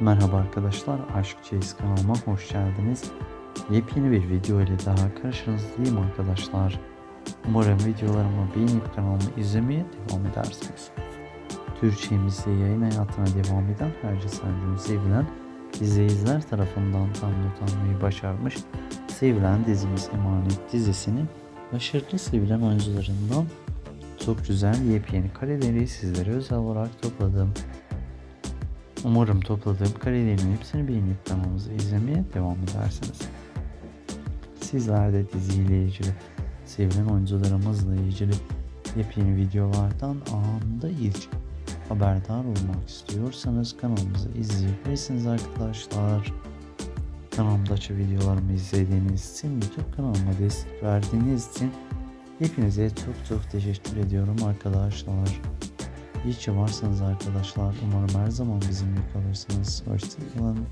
Merhaba arkadaşlar, Aşk Çeyiz kanalıma hoş geldiniz. Yepyeni bir video ile daha karşınızdayım arkadaşlar. Umarım videolarımı beğenip kanalımı izlemeye devam edersiniz. Türkçemizde yayın hayatına devam eden her cesaretini sevilen izleyiciler tarafından tam not almayı başarmış. Sevilen dizimiz Emanet dizisini başarılı sevilen oyuncularından çok güzel yepyeni kareleri sizlere özel olarak topladım. Umarım topladığım karelerin hepsini beğenip kanalımızı izlemeye devam edersiniz. Sizler de diziyle ilgili, sevilen oyuncularımızla ilgili yepyeni videolardan anında ilk haberdar olmak istiyorsanız kanalımızı izleyebilirsiniz arkadaşlar. Kanalımdaki videolarımı izlediğiniz için, YouTube kanalıma destek verdiğiniz için hepinize çok çok teşekkür ediyorum arkadaşlar. İyi ki varsınız arkadaşlar. Umarım her zaman bizimle kalırsınız. Hoşçakalın.